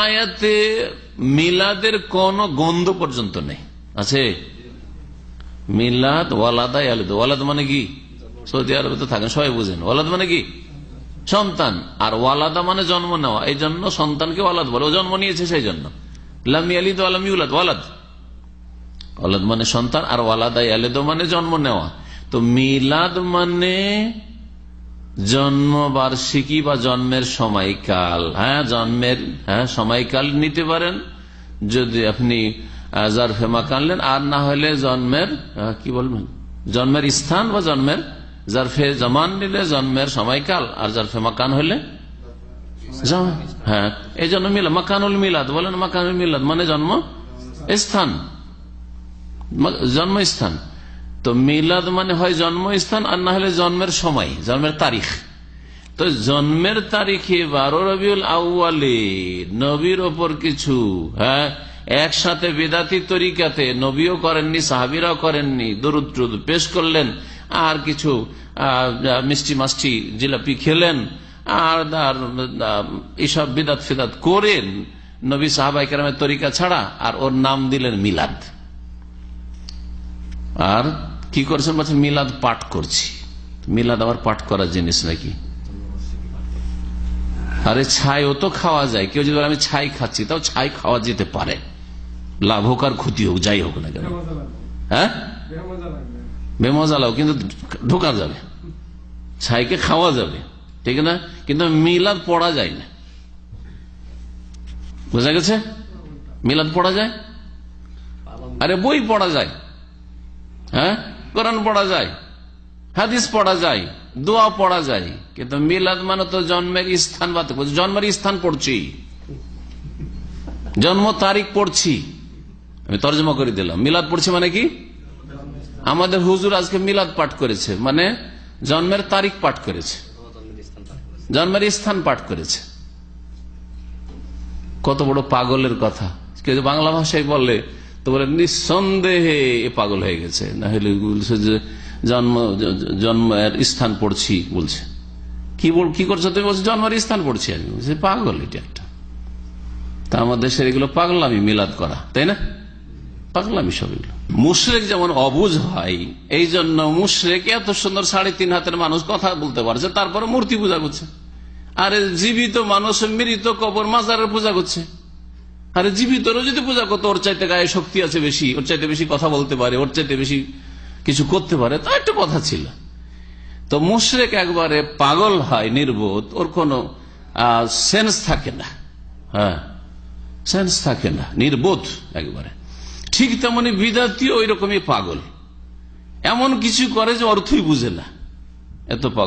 আয়াতে মিলাদের কোন গন্ধ পর্যন্ত নেই। আছে? মিলাদ, ওয়ালাদা আলিদ ওয়ালাদ মানে কি? সৌদি আরবে তো থাকেন সবাই বুঝেন। ওয়ালাদ মানে কি? সন্তান। আর ওয়ালাদা মানে জন্ম নেওয়া। এই জন্য সন্তানকে ওয়ালাদ বলে। ও জন্ম নিয়েছে সেই জন্য। লামি আলিদ আলামি উলাদ ওয়ালাদ। ওয়ালাদ মানে সন্তান আর ওয়ালাদা আলিদ মানে জন্ম নেওয়া। তো মিলাদ মানে জন্ম বার্ষিকী বা জন্মের সময়কাল। হ্যাঁ জন্মের হ্যাঁ সময়কাল নিতে পারেন। যদি আপনি জারফে মাকানলেন আর না হলে জন্মের কি বলবেন? জন্মের স্থান বা জন্মের জারফে জমান নিলে জন্মের সময়কাল, আর জারফে মাকান হলে? হ্যাঁ এই জন্য মিলাদ, মাকানুল মিলাদ, বলেন মাকানুল মিলাদ মানে জন্ম স্থান। জন্মস্থান তো মিলাদ মানে হয় জন্মস্থান আর না হলে জন্মের সময়, জন্মের তারিখ। তো জন্মের তারিখে বারো রবিউল আউ্বালে নবীর ওপর কিছু হ্যাঁ একসাথে বেদাতি তরিকাতে নবীও করেননি, সাহাবিরাও করেননি, দরুদ পেশ করলেন, আর কিছু মিষ্টি মাষ্টি জিলাপি খেলেন, আর এইসব বিদাত ফিদাত করেন নবী সাহাবাই কেরামের তরিকা ছাড়া আর ওর নাম দিলেন মিলাদ। আর কি করছেন? বলছেন, মিলাদ পাঠ করছি। মিলাদ আবার পাঠ করার জিনিস নাকি? আরে ছাই, ও তো খাওয়া যায়। কেউ যদি আমি ছাই খাচ্ছি, তাও ছাই খাওয়া যেতে পারে। লাভ হোক আর ক্ষতি হোক, যাই হোক না কেন। হ্যাঁ? বেমজা কিন্তু ঢোকা যাবে। ছাইকে খাওয়া যাবে। ঠিক না? কিন্তু মিলাদ পড়া যায় না। বোঝা গেছে? মিলাদ পড়া যায়? আরে বই পড়া যায়। হ্যাঁ? কোরআন পড়া যায়, হাদিস পড়া যায়, দোয়া পড়া যায়, কিন্তু মিলাদ মানে তো জন্মের স্থান বাদ জন্মের স্থান পড়ছি। জন্ম তারিখ পড়ছি। আমি তর্জমা করে দিলাম। মিলাদ পড়ছি মানে কি? আমাদের হুজুর আজকে মিলাদ পাঠ করেছে মানে জন্মের তারিখ পাঠ করেছে। জন্মের স্থান পাঠ করেছে। কত বড় পাগলের কথা। বাংলা ভাষায় বলে তো বলে, নিঃসন্দেহে পাগল হয়ে গেছে। না হলে বলছে যে, জন্ম জন্মের স্থান পড়ছি বলছে। কি বল, কি করছ তুমি? বলছো, জন্মের স্থান পড়ছি আমি। বলছি, পাগল এটা একটা। তা আমাদের দেশের এগুলো পাগলামি, মিলাদ করা, তাই না? পাগলামি সব এগুলো। মুশরেক যেমন অবুজ হয় এই জন্য মুশরেক এত সুন্দর সাড়ে তিন হাতের মানুষ কথা বলতে পারছে তারপরে মূর্তি পূজা করছে। আরে জীবিত মানুষ মৃত কবর মাজারের পূজা করছে। আরে জীবিতরও যদি পূজা করতো, ওর চাইতে গায়ে শক্তি আছে বেশি, ওর চাইতে বেশি কথা বলতে পারে, ওর চাইতে বেশি কিছু করতে পারে, তা একটা কথা ছিল। তো মুশরেক একবারে পাগল হয়, নির্বোধ, ওর কোনো সেন্স থাকে না। হ্যাঁ সেন্স থাকে না, নির্বোধ একবারে। ঠিক তেমনি বিদাতিও ওই রকমই পাগল। এমন কিছু করে যে অর্থই বুঝে না। এত পাগল